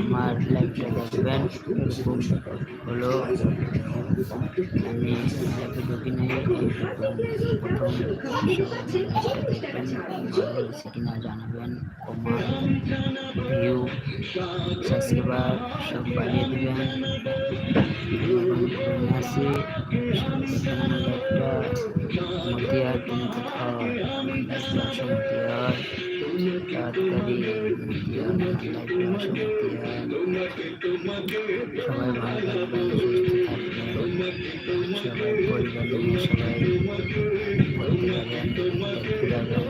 আমার লাইফটা দেখবেন। হলো আমি লাইফে ঢুকি নাই। প্রথম দেখবেন কিনা জানাবেন। কমেন্ট ভিউ সাবস্ক্রাইবার সব বাড়িয়ে দিবেন। আমার লাইফটা মতিয়ার তুমি কোথাও মতিয়ার তাড়াতাড়ি মতিয়ার লাইফটা আসো মতিয়ার সবাই ভালো থাকবেন সুস্থ থাকবেন সবাই পরিবার নিয়ে সবাই করতে পারেন দেখতে পারেন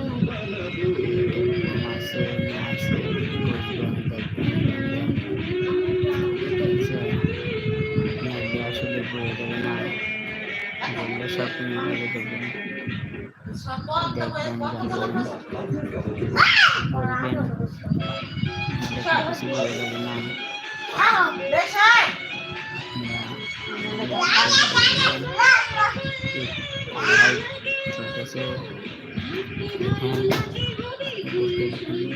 মাসে মাসে বুঝবেন দেখবেন দেখবেন আসলে বলে দেবে না বললে সব তুমি বলে দেবেন দেখবেন জানবেন বলবেন দেখলে কিছু বলে দেবে না চলতেছে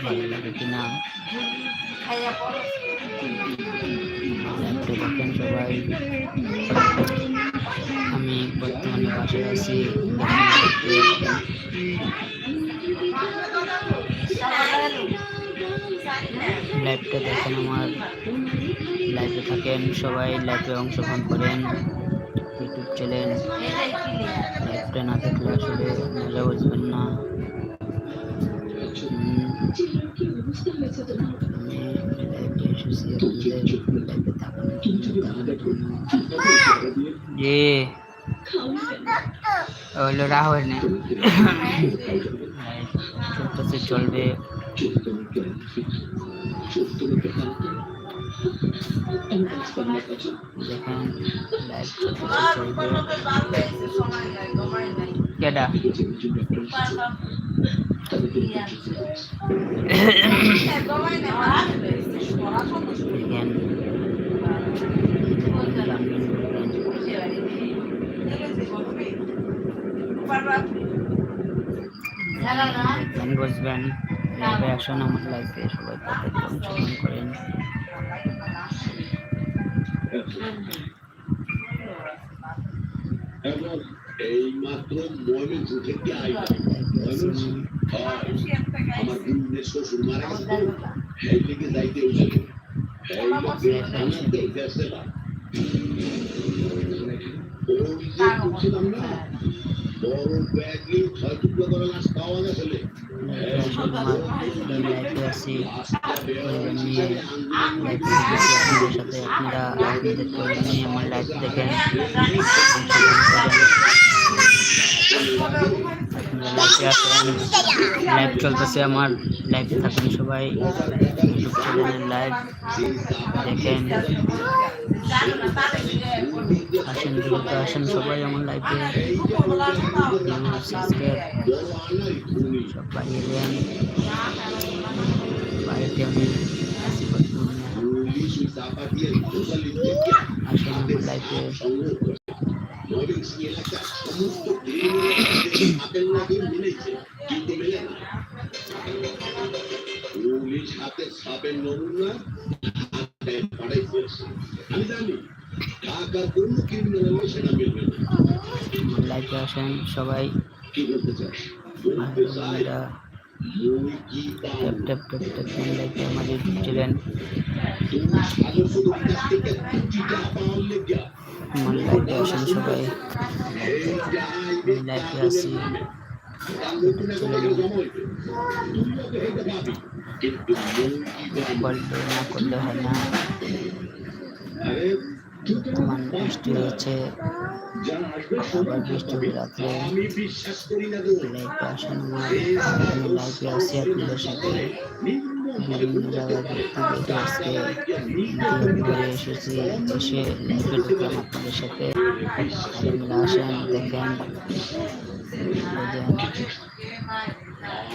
ভালো লাগে কিনা লাইভটা দেখেন সবাই আমি বর্তমানে বাসায় আছি লাইভটা দেখেন আমার। লাইভে থাকেন সবাই লাইভে অংশগ্রহণ করেন। ইউটিউব চ্যানেল লাইভটা না দেখলে আসলে মজা বুঝবেন না। উম, হলো রাহুল নে চলতেছে চলবে। দেখেন লাইভ চলতেছে চলবে। কেডা? দেখেন জানবেন বলবেন বুঝবেন লাইভে আসুন আমার লাইফে সবাই তাদেরকে অংশগ্রহণ করেন। এই মাত্র ময়মনসিং থেকে আইলাম ময়মনসিং আমার বোনের শ্বশুর মারা গেছে। এই দিকে যাইতে হয়েছে। এই লোকে থানাতে গেছে ওই যে খুঁজছিলাম না বড় ব্যাগ নিয়ে ছয় টুকরো করে লাইভ চলতেছে আমার লাইফে থাকেন সবাই ইউটিউব চ্যানেলের লাইভ দেখেন আসেন দ্রুত আসেন সবাই আমার লাইফে সাবস্ক্রাইব সব বাড়িয়ে দেন বাড়িতে আমি আছি বর্তমানে পুলিশ ওই চাপা দিয়ে টোটালি আসেন আমার লাইফে ময়মনসিং এলাকার সমস্ত ক্রিমিনাল হাতের নাকি মিলেছে কিন্তু মেলে না পুলিশ হাতে সাপের নমুনা হাতে পাড়াই ফেলছে আমি জানি লাইফে আসেন সবাই। ট্যাপ ট্যাপ ট্যাপ ট্যাপ কুচিটা পাওয়ার লেগা আমার লাইফে আসেন সবাই। কি পাবো বলতে করলে হয় না। বর্তমান বৃষ্টি হয়েছে আবার বৃষ্টি রাত্রে। আসেন আমি লাইফে আছি আপনাদের সাথে বিভিন্ন জায়গা ঘুরতে গেছে আজকে। ঘুরে এসেছি, এসে লাইফে ঢুকলাম আপনাদের সাথে। আপনারা আসেন, দেখেন।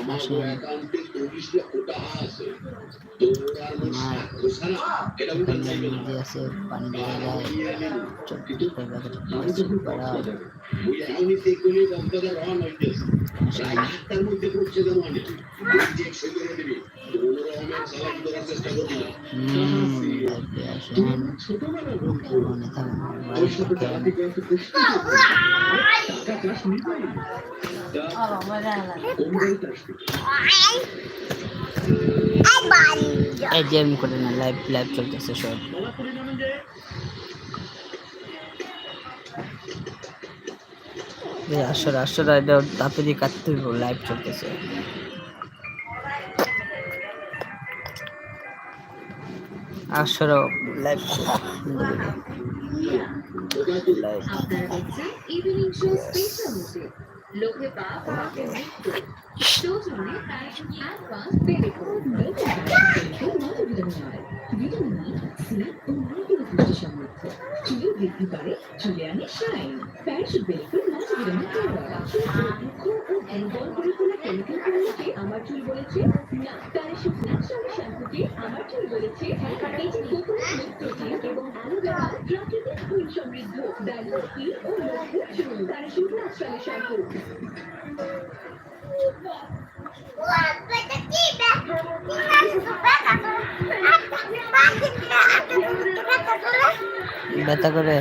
বোঝেন আছে পানি দেওয়া যায় চব্বিশ টাকা পাড়া ওই এখনই সেই কোনে কক্সবাজার রওনা হইতেছে প্রায় আটটার মধ্যে পৌঁছে দেবো আমি তুই চেক সই করে দিবি এই গেম করে না লাইভ লাইভ চলতেছে সব। এই আসলে আসলে এটা তাড়াতাড়ি কাটতে হইব লাইভ চলতেছে। আসলে লাইভ লাইভ আপনারা দেখছেন ইভিনিং শো স্পেশাল মিউজিক লোকে পা পাকে মৃত্যু। সৌজন্যে Parachute Advansed baby vitamin C ও মাল্টিভিটামিন পুষ্টি সমৃদ্ধ চুলের বৃদ্ধি করে চুলে আনে দুর্বল করে আমার চুল বলেছে না প্যারাশুট ন্যাচারাল শ্যাম্পুকে আমার সমৃদ্ধ ডায়লসি ও মজবুত চুল প্যারাশুট ন্যাচারাল শ্যাম্পু ব্যথা করে?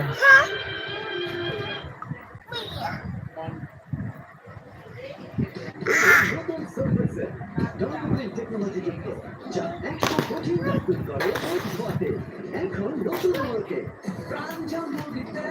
নতুন সার্ভিসে ডাবল টেকনোলজি যুক্ত যা একশো কোটি দাখিল করে এক এখন নতুন মোড়কে মুরগিতে